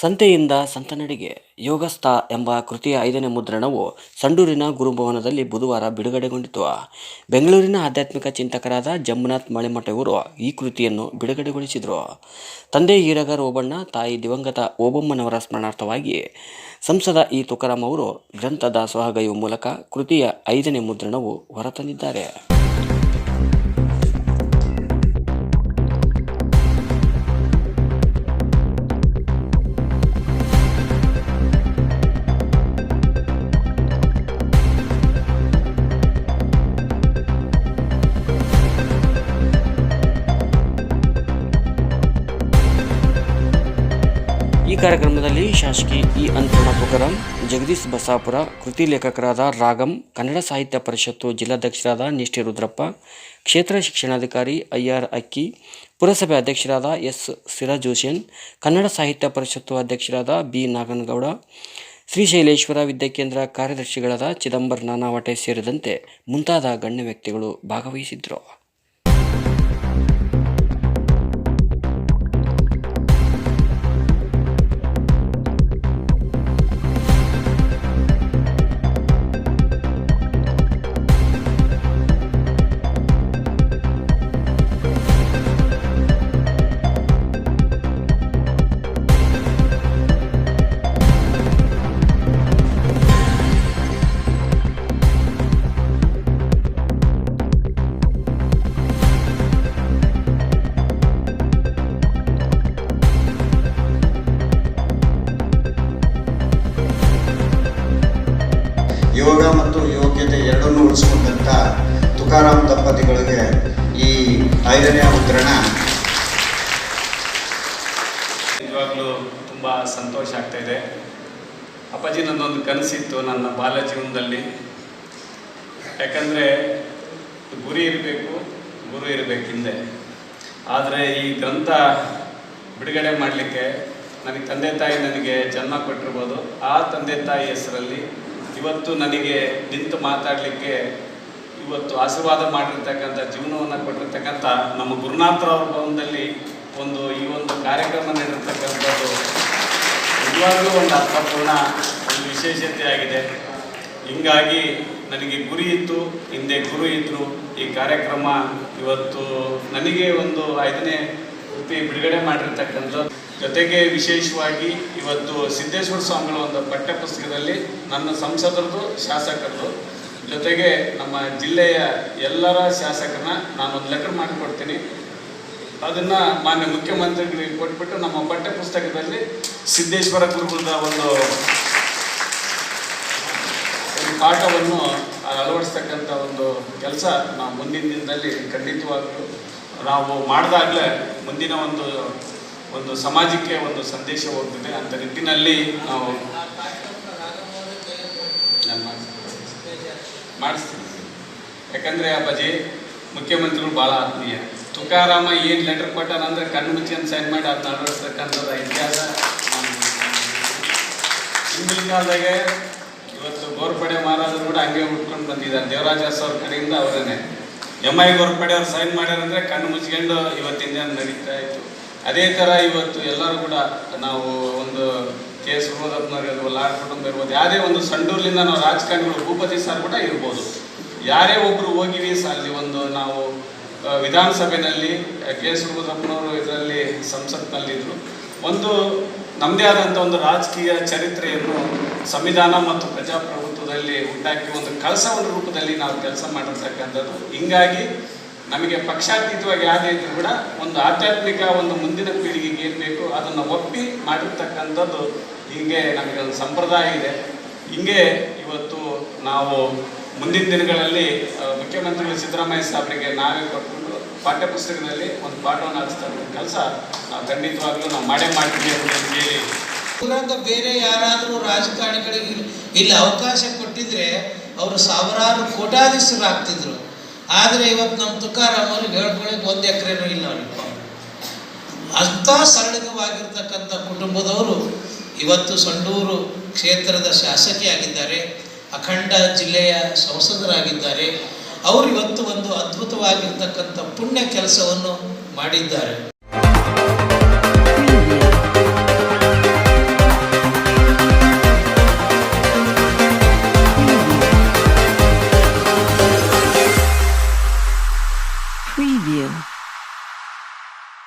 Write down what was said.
ಸಂತೆಯಿಂದ ಸಂತನಡಿಗೆ ಯೋಗಸ್ಥ ಎಂಬ ಕೃತಿಯ ಐದನೇ ಮುದ್ರಣವು ಸಂಡೂರಿನ ಗುರುಭವನದಲ್ಲಿ ಬುಧವಾರ ಬಿಡುಗಡೆಗೊಂಡಿತು. ಬೆಂಗಳೂರಿನ ಆಧ್ಯಾತ್ಮಿಕ ಚಿಂತಕರಾದ ಜಮ್ಮನಾಥ್ ಮಳೆಮಠೆಯವರು ಈ ಕೃತಿಯನ್ನು ಬಿಡುಗಡೆಗೊಳಿಸಿದರು. ತಂದೆ ಈರಗರ್ ಓಬಣ್ಣ ತಾಯಿ ದಿವಂಗತ ಓಬಮ್ಮನವರ ಸ್ಮರಣಾರ್ಥವಾಗಿ ಸಂಸದ ಇ ತುಕಾರಾಮ್ ಅವರು ಗ್ರಂಥ ದಾಸೋಹಗೈಯುವ ಮೂಲಕ ಕೃತಿಯ ಐದನೇ ಮುದ್ರಣವು ಹೊರತಂದಿದ್ದಾರೆ. ಕಾರ್ಯಕ್ರಮದಲ್ಲಿ ಶಾಸಕಿ ಇ ಅನ್ನಪೂರ್ಣ ಜಗದೀಶ್ ಬಸಾಪುರ ಕೃತಿ ಲೇಖಕರಾದ ರಾಗಂ, ಕನ್ನಡ ಸಾಹಿತ್ಯ ಪರಿಷತ್ತು ಜಿಲ್ಲಾಧ್ಯಕ್ಷರಾದ ನಿಷ್ಠಿ ರುದ್ರಪ್ಪ, ಕ್ಷೇತ್ರ ಶಿಕ್ಷಣಾಧಿಕಾರಿ ಐ ಆರ್ ಅಕ್ಕಿ, ಪುರಸಭೆ ಅಧ್ಯಕ್ಷರಾದ ಎಸ್ ಸಿರಾಜ್ ಹುಸೇನ್, ಕನ್ನಡ ಸಾಹಿತ್ಯ ಪರಿಷತ್ತು ಅಧ್ಯಕ್ಷರಾದ ಬಿ ನಾಗನಗೌಡ ಶ್ರೀಶೈಲೇಶ್ವರ ವಿದ್ಯಾಕೇಂದ್ರ ಕಾರ್ಯದರ್ಶಿಗಳಾದ ಚಿದಂಬರ ನಾನಾವಟೆ ಸೇರಿದಂತೆ ಮುಂತಾದ ಗಣ್ಯ ವ್ಯಕ್ತಿಗಳು ಭಾಗವಹಿಸಿದ್ರು. ಯೋಗ ಮತ್ತು ಯೋಗ್ಯತೆ ಎರಡನ್ನೂ ಉಳಿಸ್ಕೊಂಡಂಥ ತುಕಾರಾಮ್ ದಂಪತಿಗಳಿಗೆ ಈ ಐದನೇ ಮುದ್ರಣ. ನಿಜವಾಗ್ಲೂ ತುಂಬ ಸಂತೋಷ ಆಗ್ತಾ ಇದೆ. ಅಪ್ಪಾಜಿ ನನ್ನೊಂದು ಕನಸಿತ್ತು ನನ್ನ ಬಾಲ್ಯ ಜೀವನದಲ್ಲಿ. ಯಾಕಂದರೆ ಗುರಿ ಇರಬೇಕು, ಗುರು ಇರಬೇಕು ಹಿಂದೆ ಆದರೆ ಈ ಗ್ರಂಥ ಬಿಡುಗಡೆ ಮಾಡಲಿಕ್ಕೆ ನನಗೆ ತಂದೆ ತಾಯಿ ನನಗೆ ಜನ್ಮ ಕೊಟ್ಟಿರ್ಬೋದು. ಆ ತಂದೆ ತಾಯಿ ಹೆಸರಲ್ಲಿ ಇವತ್ತು ನನಗೆ ನಿಂತು ಮಾತಾಡಲಿಕ್ಕೆ ಇವತ್ತು ಆಶೀರ್ವಾದ ಮಾಡಿರ್ತಕ್ಕಂಥ ಜೀವನವನ್ನು ಕೊಟ್ಟಿರ್ತಕ್ಕಂಥ ನಮ್ಮ ಗುರುನಾಥರವ್ರ ಭವನದಲ್ಲಿ ಒಂದು ಈ ಒಂದು ಕಾರ್ಯಕ್ರಮ ನೀಡಿರ್ತಕ್ಕಂಥದ್ದು ನಿಜವಾಗ್ಲೂ ಒಂದು ಅರ್ಥಪೂರ್ಣ ಒಂದು ವಿಶೇಷತೆ ಆಗಿದೆ. ಹಿಂಗಾಗಿ ನನಗೆ ಗುರಿ ಇತ್ತು, ಹಿಂದೆ ಗುರು ಇದ್ದರು ಈ ಕಾರ್ಯಕ್ರಮ ಇವತ್ತು ನನಗೆ ಒಂದು ಐದನೇ ಕೃತಿ ಬಿಡುಗಡೆ ಮಾಡಿರ್ತಕ್ಕಂಥದ್ದು. ಜೊತೆಗೆ ವಿಶೇಷವಾಗಿ ಇವತ್ತು ಸಿದ್ದೇಶ್ವರ ಸ್ವಾಮಿಗಳ ಒಂದು ಪಠ್ಯಪುಸ್ತಕದಲ್ಲಿ ನನ್ನ ಸಂಸದರದು, ಶಾಸಕರದು, ಜೊತೆಗೆ ನಮ್ಮ ಜಿಲ್ಲೆಯ ಎಲ್ಲರ ಶಾಸಕರನ್ನ ನಾನೊಂದು ಲೆಟರ್ ಮಾಡಿಕೊಡ್ತೀನಿ. ಅದನ್ನು ಮಾನ್ಯ ಮುಖ್ಯಮಂತ್ರಿಗಳಿಗೆ ಕೊಟ್ಬಿಟ್ಟು ನಮ್ಮ ಪಠ್ಯ ಪುಸ್ತಕದಲ್ಲಿ ಸಿದ್ದೇಶ್ವರ ಗುರುಗಳ ಒಂದು ಪಾಠವನ್ನು ಅಳವಡಿಸ್ತಕ್ಕಂಥ ಒಂದು ಕೆಲಸ ನಾವು ಮುಂದಿನ ದಿನದಲ್ಲಿ ಖಂಡಿತವಾಗ್ಲೂ ನಾವು ಮಾಡಿದಾಗಲೇ ಮುಂದಿನ ಒಂದು ಒಂದು ಸಮಾಜಕ್ಕೆ ಒಂದು ಸಂದೇಶ ಹೋಗ್ತಿದೆ. ಅಂತ ನಿಟ್ಟಿನಲ್ಲಿ ನಾವು ಮಾಡಿಸ್ತೀನಿ. ಯಾಕಂದ್ರೆ ಅಪ್ಪಾಜಿ ಮುಖ್ಯಮಂತ್ರಿಗಳು ಭಾಳ ಆತ್ಮೀಯ. ತುಕಾರಾಮ ಏನು ಲೆಟರ್ ಕೊಟ್ಟಾನಂದ್ರೆ ಕಣ್ಣು ಮುಚ್ಚಿಕೊಂಡು ಸೈನ್ ಮಾಡಿ ಅದನ್ನ ಅಳವಡಿಸ್ತಕ್ಕಂಥದ್ದು ಇತಿಹಾಸ. ಹಿಂದಿನ ಕಾಲದಾಗೆ ಇವತ್ತು ಗೋರ್ಪಡೆ ಮಹಾರಾಜರು ಕೂಡ ಹಂಗೆ ಉಟ್ಕೊಂಡು ಬಂದಿದ್ದಾರೆ. ದೇವರಾಜ ಅವ್ರ ಕಡೆಯಿಂದ ಅವರೇನೆ. ಎಂ ಐ ಗೋರ್ಪಡೆ ಅವ್ರು ಸೈನ್ ಮಾಡ್ಯಾರಂದ್ರೆ ಕಣ್ಣು ಮುಚ್ಕೊಂಡು ಇವತ್ತಿನ ನಡೀತಾ ಇತ್ತು. ಅದೇ ಥರ ಇವತ್ತು ಎಲ್ಲರೂ ಕೂಡ ನಾವು ಒಂದು ಕೆ ಎಸ್ ಸುಬೋಧಪ್ಪನವ್ರು ಇರ್ಬೋದು ಲಾಡ್ ಕುಟುಂಬ ಇರ್ಬೋದು, ಯಾವುದೇ ಒಂದು ಸಂಡೂರ್ಲಿಂದ ನಾವು ರಾಜಕಾರಣಿಗಳು, ಭೂಪತಿ ಸರ್ ಕೂಡ ಇರ್ಬೋದು. ಯಾರೇ ಒಬ್ಬರು ಹೋಗಿವಿ ಅಲ್ಲಿ ಒಂದು ನಾವು ವಿಧಾನಸಭೆಯಲ್ಲಿ ಕೆ ಎಸ್ ಸುಬೋಧಪ್ಪನವರು ಇದರಲ್ಲಿ ಸಂಸತ್ನಲ್ಲಿದ್ದರು ಒಂದು ನಮ್ಮದೇ ಆದಂಥ ಒಂದು ರಾಜಕೀಯ ಚರಿತ್ರೆಯನ್ನು ಸಂವಿಧಾನ ಮತ್ತು ಪ್ರಜಾಪ್ರಭುತ್ವದಲ್ಲಿ ಉಂಟಾಕಿ ಒಂದು ಕಳಸವನ ರೂಪದಲ್ಲಿ ನಾವು ಕೆಲಸ ಮಾಡಿರ್ತಕ್ಕಂಥದ್ದು. ಹಿಂಗಾಗಿ ನಮಗೆ ಪಕ್ಷಾತೀತವಾಗಿ ಯಾವುದೇ ಇದ್ರೂ ಕೂಡ ಒಂದು ಆಧ್ಯಾತ್ಮಿಕ ಒಂದು ಮುಂದಿನ ಪೀಳಿಗೆಗೆ ಏನು ಬೇಕು ಅದನ್ನು ಒಪ್ಪಿ ಮಾಡಿರ್ತಕ್ಕಂಥದ್ದು ಹೀಗೆ ನಮಗೆ ಒಂದು ಸಂಪ್ರದಾಯ ಇದೆ. ಹಿಂಗೆ ಇವತ್ತು ನಾವು ಮುಂದಿನ ದಿನಗಳಲ್ಲಿ ಮುಖ್ಯಮಂತ್ರಿಗಳು ಸಿದ್ದರಾಮಯ್ಯ ಸಾಹೇಬರಿಗೆ ನಾವೇ ಕೊಟ್ಕೊಂಡು ಪಾಠ್ಯಪುಸ್ತಕದಲ್ಲಿ ಒಂದು ಪಾಠವನ್ನು ಹಚ್ತಕ್ಕಂಥ ಕೆಲಸ ನಾವು ಖಂಡಿತವಾಗ್ಲೂ ನಾವು ಮಾಡೇ ಮಾಡ್ತೀವಿ ಅಂತ ಹೇಳಿ. ಊರಾಗ ಬೇರೆ ಯಾರಾದರೂ ರಾಜಕಾರಣಿಗಳಿಗೆ ಇಲ್ಲಿ- ಅವಕಾಶ ಕೊಟ್ಟಿದ್ರೆ ಅವರು ಸಾವಿರಾರು ಕೋಟ್ಯಾಧೀಶರಾಗ್ತಿದ್ರು ಆದರೆ ಇವತ್ತು ನಮ್ಮ ತುಕಾರಾಮ್ ಅವ್ರಿಗೆ ಹೇಳ್ಕೊಳ್ಳಿಕ್ಕೆ ಒಂದು ಎಕರೆನೂ ಇಲ್ಲ ಅವ್ರಿಗೆ. ಅಂಥ ಸರಳವಾಗಿರ್ತಕ್ಕಂಥ ಕುಟುಂಬದವರು ಇವತ್ತು ಸಂಡೂರು ಕ್ಷೇತ್ರದ ಶಾಸಕಿಯಾಗಿದ್ದಾರೆ, ಅಖಂಡ ಜಿಲ್ಲೆಯ ಸಂಸದರಾಗಿದ್ದಾರೆ ಅವರು ಇವತ್ತು ಒಂದು ಅದ್ಭುತವಾಗಿರ್ತಕ್ಕಂಥ ಪುಣ್ಯ ಕೆಲಸವನ್ನು ಮಾಡಿದ್ದಾರೆ